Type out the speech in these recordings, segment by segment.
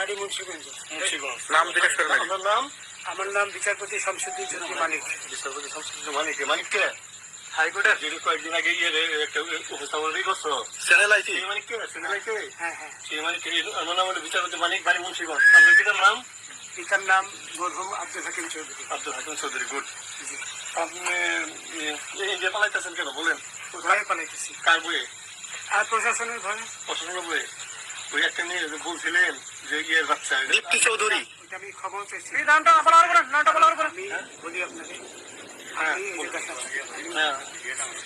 বাড়ি মুন্সিগঞ্জ। মুন্সিগঞ্জ। নাম জিজ্ঞেস করেন। আপনার নাম আমার নাম বিচারপতি শামসুদ্দিন জ্যোতি মালিক বিচারপতি সংস্কৃতি মানিক মানিক কে? হাইকোর্টের? যিনি কয়েকদিন আগে ইয়ে রে, একটা উপস্থাপন করছ চ্যানেল আইটি সেই মানিক কে? মানিক কে? হ্যাঁ হ্যাঁ। সেই মানিক আমার নাম হলো বিচারপতি মানিক বাড়ি মুন্সিগঞ্জ। আপনার পিতার নাম? পিতার নাম মরহুম আব্দুল হাকিম চৌধুরী। আব্দুল হাকিম চৌধুরী গুড। আপনি এই যে পালাইতেছেন কেন? বলেন। ভয়ে পালাইতেছি। কার বইয়ে আর প্রশাসনের ভয়ে। প্রশাসনের বইয়ে ওই একটা মেয়ে বলছিলেন যে ইয়ের বাচ্চা। দীপ্তি চৌধুরী। আমি খবর চাইছি নামটা বলা হবে নামটা বলা হবে বলি আপনাকে হ্যাঁ, আমি এই দেখাচ্ছি হ্যাঁ।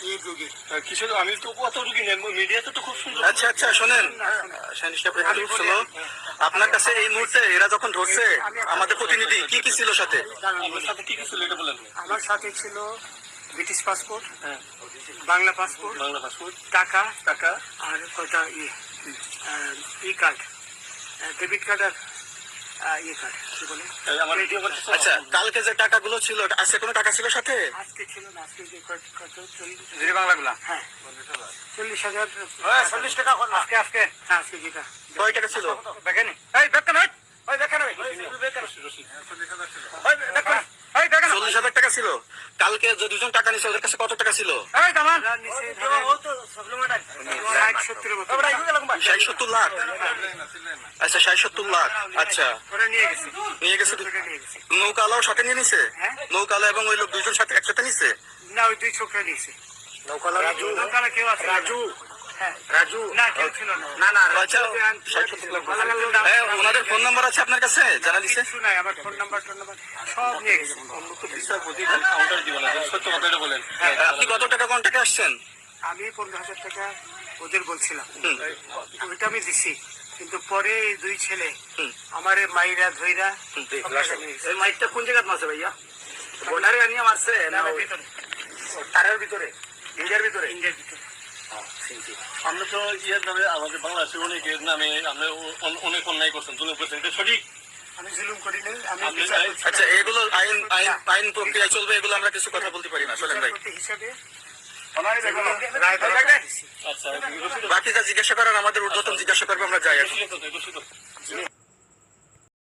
এই রোগী কিসের আমি তো অত রুগী মিডিয়াতে তো খুব সুন্দর। আচ্ছা আচ্ছা শোনেন সাইনিস সাহেব একটু শোনো। আপনার কাছে এই মুহূর্তে এরা যখন ধরছে আমাদের প্রতিনিধি কি কি ছিল সাথে? আপনার সাথে কি কি ছিল এটা বলেন। আমার সাথে ছিল ব্রিটিশ পাসপোর্ট হ্যাঁ। Bangla passport Bangla passport. টাকা টাকা। আর কটা ইয়ে। ই কার্ড ডেবিট কার্ড আর ইয়ে আচ্ছা কালকে যে টাকাগুলো ছিল আজকে কোনো টাকা ছিল সাথে আজকে ছিল না আজকে যে কত কত চল্লিশ বাংলাগুলা হ্যাঁ চল্লিশ হাজার চল্লিশ টাকা আজকে আজকে হ্যাঁ আজকে যেটা কয় টাকা ছিল দেখেনি এই দেখেন ওই দেখেন চল্লিশ হাজার টাকা ছিল কালকে যে দুজন টাকা নিছে ওদের কাছে কত টাকা ছিল ষাট সত্তর লাখ আচ্ছা ষাট সত্তর লাখ আচ্ছা। নিয়ে গেছে নিয়ে গেছে ওরা নিয়ে গেছে নৌকালাও সাথে নিয়ে নিছে? হ্যাঁ। নৌকালা এবং ওই লোক দুজন সাথে একসাথে নিছে? না ওই দুই ছোকরা নিয়েছে রাজু। নৌকারা কেউ আছে? রাজু। হ্যাঁ। রাজু। না কেউ ছিল না। না না আচ্ছা ষাট সত্তর লাখ হ্যাঁ, ওনাদের ফোন নাম্বার আছে আপনার কাছে? জানা দিছে? নাই আমার ফোন নাম্বার টোন নাম্বার। সব নিয়ে গেছে। বিচারপতি কাউন্টার দিবেন সত্য কথাটা বলেন আপনি কত টাকা কন্টাক্টে আসছেন? আমি পনেরো হাজার টাকা ওদের বলছিলাম। ওইটা আমি দিছি কিন্তু পরে দুই ছেলে আমার মাইরা ধইরা গেছে। এই মাইকটা কোন জায়গায় মারছে ভাইয়া? বর্ডারে আনিয়ে মারছে না, তারের ভিতরে? ইন্ডিয়ার ভিতরে? ইন্ডিয়ার ভিতরে। আমরা তো ইয়ের নামে আমাদের বাংলাদেশের অনেকের নামে আমরা অনেক অন্যায় করছেন জুলুম করছেন এটা সঠিক। আচ্ছা এগুলো আইন আইন আইন প্রক্রিয়া চলবে এগুলো আমরা কিছু কথা বলতে পারি না চলেন ভাই। হিসাবে আচ্ছা রসিদ বাকি যা জিজ্ঞাসা করার আমাদের ঊর্ধ্বতন জিজ্ঞাসা করব আমরা যাই